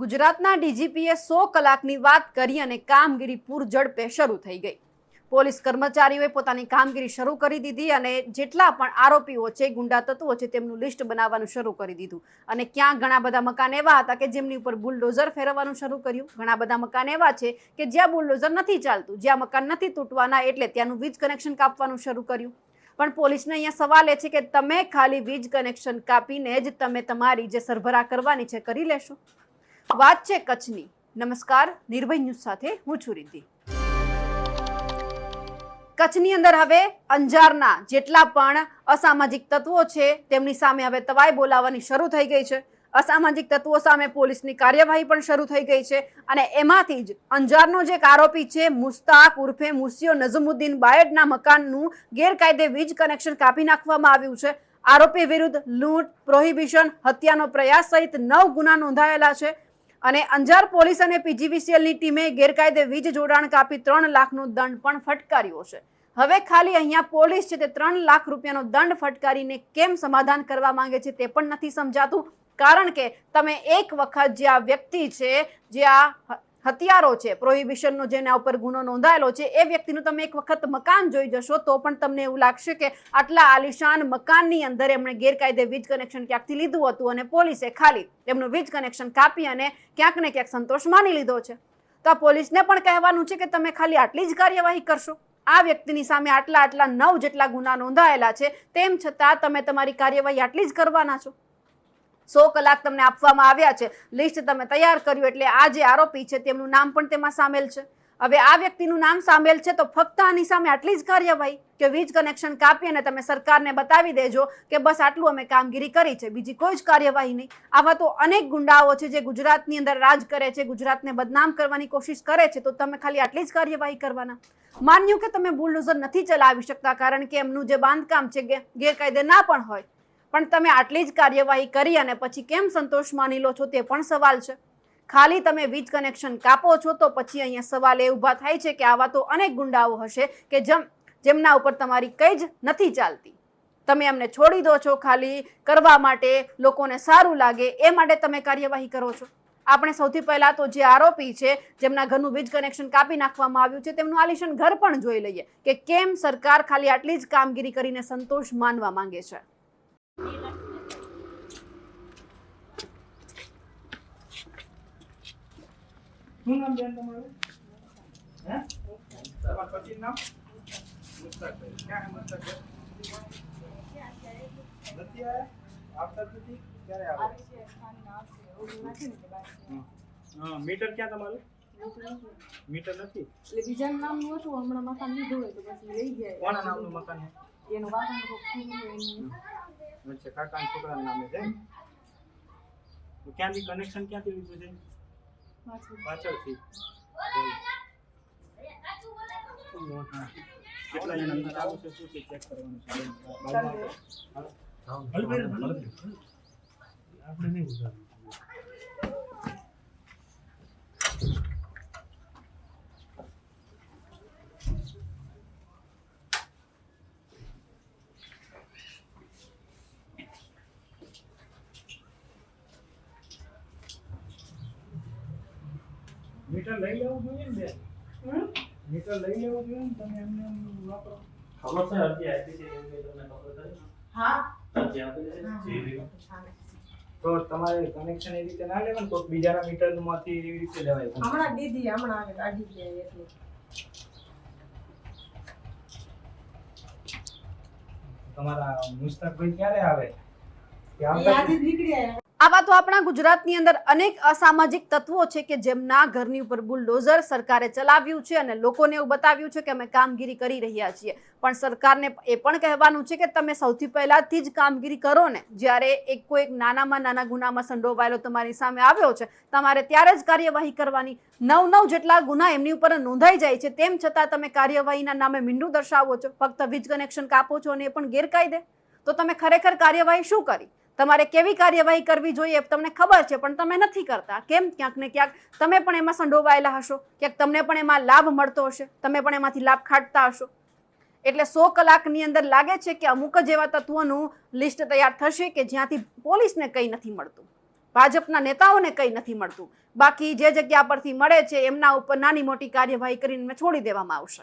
ગુજરાતના ડીજીપીએ સો કલાકની વાત કરી અને કામગીરી પૂર ઝડપે શરૂ થઈ ગઈ. પોલીસ કર્મચારીઓએ પોતાની કામગીરી શરૂ કરી દીધી અને જેટલા પણ આરોપીઓ છે, ગુંડા તત્વો છે, તેમનું લિસ્ટ બનાવવાનું શરૂ કરી દીધું. અને ક્યાં ઘણા બધા મકાન એવા હતા કે જેમની ઉપર બુલડોઝર ફેરવવાનું શરૂ કર્યું. ઘણા બધા મકાન એવા છે કે જ્યાં બુલડોઝર નથી ચાલતું, જ્યાં મકાન નથી તૂટવાના એટલે ત્યાંનું વીજ કનેક્શન કાપવાનું શરૂ કર્યું. પણ પોલીસને અહીંયા સવાલ એ છે કે તમે ખાલી વીજ કનેક્શન કાપીને જ તમે તમારી જે સરભરા કરવાની છે, કરી લેશો? વાત છે કચ્છની. નમસ્કાર, નિર્ભય ન્યૂઝ સાથે હું છું રિદ્ધિ. કચ્છની અંદર હવે અંજારના જેટલા પણ અસામાજિક તત્વો છે, તેમની સામે હવે તવાઈ બોલાવવાની શરૂ થઈ ગઈ છે. અસામાજિક તત્વો સામે પોલીસની કાર્યવાહી પણ શરૂ થઈ ગઈ છે અને એમાંથી જ અંજારનો જે આરોપી છે, મુસ્તાક ઉર્ફે મુસિયો નઝમુદ્દીન બાયડના મકાનનું ગેરકાયદે વીજ કનેક્શન કાપી નાખવામાં આવ્યું છે. આરોપી વિરુદ્ધ લૂંટ, પ્રોહિબિશન, હત્યાનો પ્રયાસ સહિત નવ ગુના નોંધાયેલા છે. અને અંજાર પોલીસ અને પીજીવીસીએલની ટીમે ગેરકાયદે વીજ જોડાણ કાપી ત્રણ લાખનો દંડ પણ ફટકાર્યો છે. હવે ખાલી અહીંયા પોલીસ છે તે ત્રણ લાખ રૂપિયાનો દંડ ફટકારીને કેમ સમાધાન કરવા માંગે છે તે પણ નથી સમજાતું. કારણ કે તમે એક વખત જે આ વ્યક્તિ છે, જે આ હથિયારો છે પ્રોહિબિશનનો જેના ઉપર ગુનો નોંધાયેલો છે, એ વ્યક્તિનું તમે એક વખત મકાન જોઈ જશો તો પણ તમને એવું લાગશે કે આટલા આલિશાન મકાનની અંદર એમણે ગેરકાયદે વીજ કનેક્શન ક્યાંકથી લીધું હતું અને પોલીસે ખાલી એમનું વીજ કનેક્શન કાપી અને ક્યાંક ને ક્યાંક સંતોષ માની લીધો છે. તો આ પોલીસને પણ કહેવાનું છે કે તમે ખાલી આટલી જ કાર્યવાહી કરશો. આ વ્યક્તિની સામે આટલા આટલા નવ જેટલા ગુના નોંધાયેલા છે, તેમ છતાં તમે તમારી કાર્યવાહી આટલી જ કરવાના છો. સો કલાક તમને આપવામાં આવ્યા છે. લિસ્ટ તમે તૈયાર કર્યું એટલે આ જે આરોપી છે તેમનું નામ પણ તેમાં સામેલ છે. હવે આ વ્યક્તિનું નામ સામેલ છે તો ફક્ત આની સામે આટલી જ કાર્યવાહી કે વીજ કનેક્શન કાપી અને તમે સરકારને બતાવી દેજો કે બસ આટલું અમે કામગીરી કરી છે, બીજી કોઈ જ કાર્યવાહી નહીં. આવા તો અનેક ગુંડાઓ છે જે ગુજરાતની અંદર રાજ કરે છે, ગુજરાતને બદનામ કરવાની કોશિશ કરે છે તો તમે ખાલી આટલી જ કાર્યવાહી કરવાના. માન્યું કે તમે બુલડોઝર નથી ચલાવી શકતા કારણ કે એમનું જે બાંધકામ છે ગેરકાયદે ના પણ હોય. પણ તમે આટલી જ કાર્યવાહી કરી અને પછી કેમ સંતોષ માની લો છો તે પણ સવાલ છે. ખાલી તમે વીજ કનેક્શન કાપો છો તો પછી અહીંયા સવાલ એ ઊભા થાય છે કે આવા તો અનેક ગુંડાઓ હશે કે જેમ, જેમના ઉપર તમારી કંઈ જ નથી ચાલતી. તમે એમને છોડી દો છો ખાલી કરવા માટે લોકોને સારું લાગે એ માટે તમે કાર્યવાહી કરો છો. આપણે સૌથી પહેલાં તો જે આરોપી છે, જેમના ઘરનું વીજ કનેક્શન કાપી નાખવામાં આવ્યું છે, તેમનું આલિશન ઘર પણ જોઈ લઈએ કે કેમ સરકાર ખાલી આટલી જ કામગીરી કરીને સંતોષ માનવા માંગે છે. શું નામ બેન તમારું હે તમારા પતિનું નામ મુસ્તાકભાઈ ક્યાં હે મુસ્તાકભાઈ નથી આયા આવતા જ નથી ક્યારે આવે હમ. હા મીટર ક્યાં તમારું મીટર નથી એટલે બીજાનું નામનું હતું હમણાં મકાન લીધું હોય તો પછી લઈ ગયા કોના નામનું મકાન છે એનું વાહન કોક થયું હોય એનું. અચ્છા કાકાના છોકરાના નામે છે તો ક્યાંથી કનેક્શન ક્યાંથી લીધું છે પાછું. પાછળથી. કેટલા અંદર છે? શું છે ચેક કરવાનું છે. આપણે નહીં ઉધાર મીટર લઈ લેવું જોઈએ ને મીટર લઈ લેવું જોઈએ ને તમે એમને એમ વાપરો. ખબર છે અરજી આપી છે એવું કંઈ તમને ખબર છે? હા. અરજી આપેલી છે. તો તમારે કનેક્શન એ રીતે ના લેવાનું? તો બીજાના મીટરમાંથી એવી રીતે લેવાય હમણાં દીધી હમણાં કાઢી ગયા એટલે. તમારા મુસ્તાકભાઈ ક્યારે આવે? કે આવતા આજે નીકળી આવ્યા આવા તો આપણા ગુજરાતની અંદર અનેક અસામાજિક તત્વો છે કે જેમના ઘરની ઉપર બુલડોઝર સરકારે ચલાવ્યું છે અને લોકોને એવું બતાવ્યું છે કે અમે કામગીરી કરી રહ્યા છીએ. પણ સરકારને એ પણ કહેવાનું છે કે તમે સૌથી પહેલાથી જ કામગીરી કરો ને. જ્યારે એક કોઈ નાનામાં નાના ગુનામાં સંડોવાયેલો તમારી સામે આવ્યો છે, તમારે ત્યારે જ કાર્યવાહી કરવાની. નવ નવ જેટલા ગુના એમની ઉપર નોંધાઈ જાય છે, તેમ છતાં તમે કાર્યવાહીના નામે મીંડું દર્શાવો છો, ફક્ત વીજ કનેક્શન કાપો છો અને એ પણ ગેરકાયદે? તો તમે ખરેખર કાર્યવાહી શું કરી? તમારે કેવી કાર્યવાહી કરવી જોઈએ તમને ખબર છે, પણ તમે નથી કરતા. કેમ? ક્યાંક ને ક્યાંક તમે પણ એમાં સંડોવાયેલા હશો. ક્યાંક તમને પણ એમાં લાભ મળતો હશે. તમે પણ એમાંથી લાભ ખાટતા હશો. એટલે સો કલાકની અંદર લાગે છે કે અમુક જ એવા તત્વોનું લિસ્ટ તૈયાર થશે કે જ્યાંથી પોલીસને કંઈ નથી મળતું. ભાજપના નેતાઓને કંઈ નથી મળતું. બાકી જે જગ્યા પરથી મળે છે, એમના ઉપર નાની મોટી કાર્યવાહી કરીને છોડી દેવામાં આવશે.